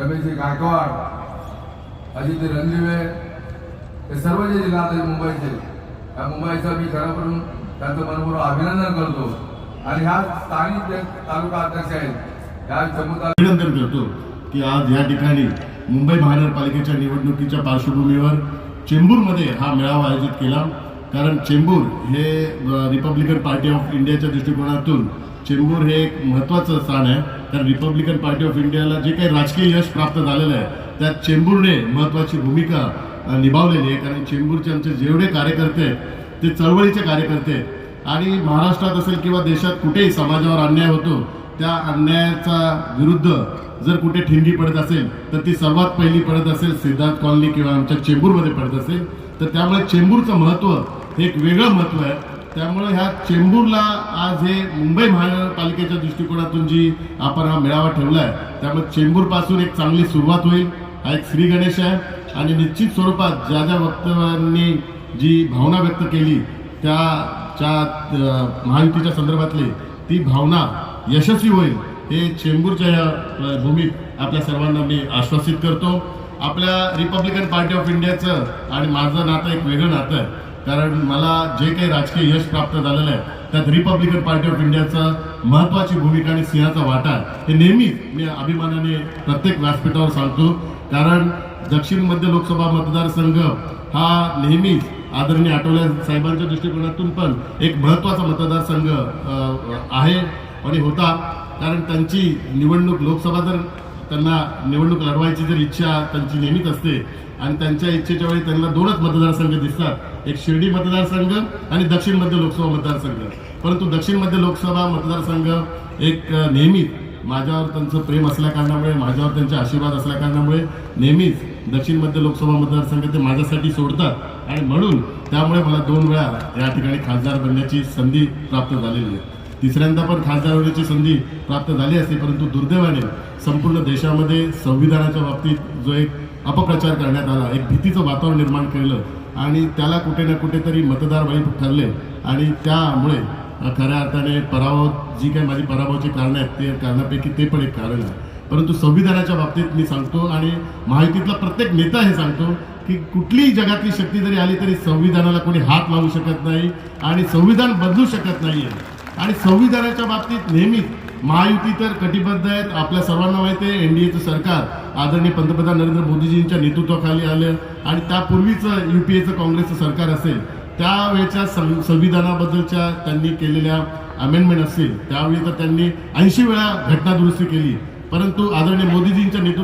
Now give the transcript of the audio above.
रमेशजी गायकवाड अजित रणदिवे हे सर्व जे जिल्हा आहेत मुंबईचे त्या मुंबईचं मी खरं करून त्यांचं मनपूर्वक अभिनंदन करतो. आणि ह्या स्थानिक तालुका अध्यक्ष आहेत ह्या जम्मू अभिनंदन करतो की आज या ठिकाणी मुंबई महानगरपालिकेच्या निवडणुकीच्या पार्श्वभूमीवर चेंबूरमध्ये हा मेळावा आयोजित केला. कारण चेंबूर हे रिपब्लिकन पार्टी ऑफ इंडियाच्या दृष्टिकोनातून चेंबूर हे एक महत्त्वाचं स्थान आहे. कारण रिपब्लिकन पार्टी ऑफ इंडियाला जे काही राजकीय यश प्राप्त झालेलं आहे त्यात चेंबूरने महत्त्वाची भूमिका निभावलेली आहे. कारण चेंबूरचे आमचे जेवढे कार्यकर्ते आहेत ते चळवळीचे कार्यकर्ते आहेत. आणि महाराष्ट्रात असेल किंवा देशात कुठेही समाजावर अन्याय होतो त्या अन्यायाचा विरुद्ध जर कुठे ठिणगी पडत असेल तर ती सर्वात पहिली पडत असेल सिद्धार्थ कॉलनी किंवा आमच्या चेंबूरमध्ये पडत असेल. तर त्यामुळे चेंबूरचं महत्त्व हे एक वेगळं महत्त्व आहे. त्यामुळे ह्या चेंबूरला आज हे मुंबई महानगरपालिकेच्या दृष्टिकोनातून जी आपण हा मेळावा ठेवला आहे त्यामुळे चेंबूरपासून एक चांगली सुरुवात होईल हा एक श्री गणेश आहे. आणि निश्चित स्वरूपात ज्या ज्या वक्तव्यांनी जी भावना व्यक्त केली त्याच्या च्या महायुतीच्या संदर्भातली ती भावना यशस्वी होईल हे चेंबूरच्या या भूमीत आपल्या सर्वांना मी आश्वासित करतो. आपल्या रिपब्लिकन पार्टी ऑफ इंडियाचं आणि माझं नातं एक वेगळं नातं आहे. कारण मला जे काही राजकीय यश प्राप्त झालेलं आहे त्यात रिपब्लिकन पार्टी ऑफ इंडियाचं महत्त्वाची भूमिका आणि सिंहाचा वाटा हे नेहमीच मी अभिमानाने प्रत्येक व्यासपीठावर सांगतो. कारण दक्षिण मध्य लोकसभा मतदारसंघ हा नेहमीच आदरणीय आठवले साहेबांच्या दृष्टिकोनातून पण एक महत्त्वाचा मतदारसंघ आहे आणि होता. कारण त्यांची निवडणूक लोकसभा जर त्यांना निवडणूक लढवायची जर इच्छा त्यांची नेहमीच असते आणि त्यांच्या इच्छेच्या वेळी त्यांना दोनच मतदारसंघ दिसतात. एक शिर्डी मतदारसंघ आणि दक्षिण मध्य लोकसभा मतदारसंघ. परंतु दक्षिण मध्य लोकसभा मतदारसंघ एक नेहमी माझ्यावर त्यांचं प्रेम असल्याकारणामुळे माझ्यावर त्यांचे आशीर्वाद असल्याकारणामुळे नेहमीच दक्षिण मध्य लोकसभा मतदारसंघ ते माझ्यासाठी सोडतात. आणि म्हणून त्यामुळे मला दोन वेळा या ठिकाणी खासदार बनण्याची संधी प्राप्त झालेली आहे. तिसऱ्यांदा पण खासदार होण्याची संधी प्राप्त झाली असते परंतु दुर्दैवाने संपूर्ण देशामध्ये संविधानाच्या बाबतीत जो एक अपप्रचार करण्यात आला एक भीतीचं वातावरण निर्माण केलं आणि त्याला कुठे ना कुठेतरी मतदार बळी ठरले आणि त्यामुळे खऱ्या अर्थाने पराभव जी काही माझी पराभवाची कारणं आहेत ते कारणापैकी ते पण एक कारण आहे. परंतु संविधानाच्या बाबतीत मी सांगतो आणि माहितीतला प्रत्येक नेता हे सांगतो की कुठलीही जगातली शक्ती जरी आली तरी संविधानाला कोणी हात लावू शकत नाही आणि संविधान बदलू शकत नाहीये. आणि संविधानाच्या बाबतीत नेहमीच महायुती तर कटिबद्ध आहेत. आपल्या सर्वांना माहिती आहे एन डी एचं सरकार आदरणीय पंतप्रधान नरेंद्र मोदीजींच्या नेतृत्वाखाली आलं आणि त्यापूर्वीचं यू पी एचं काँग्रेसचं सरकार असेल त्यावेळेच्या सं- संविधानाबद्दलच्या त्यांनी केलेल्या अमेंडमेंट असतील त्यावेळी तर त्यांनी ऐंशी वेळा घटना दुरुस्ती केली. परंतु आदरणीय मोदीजींच्या नेतृत्व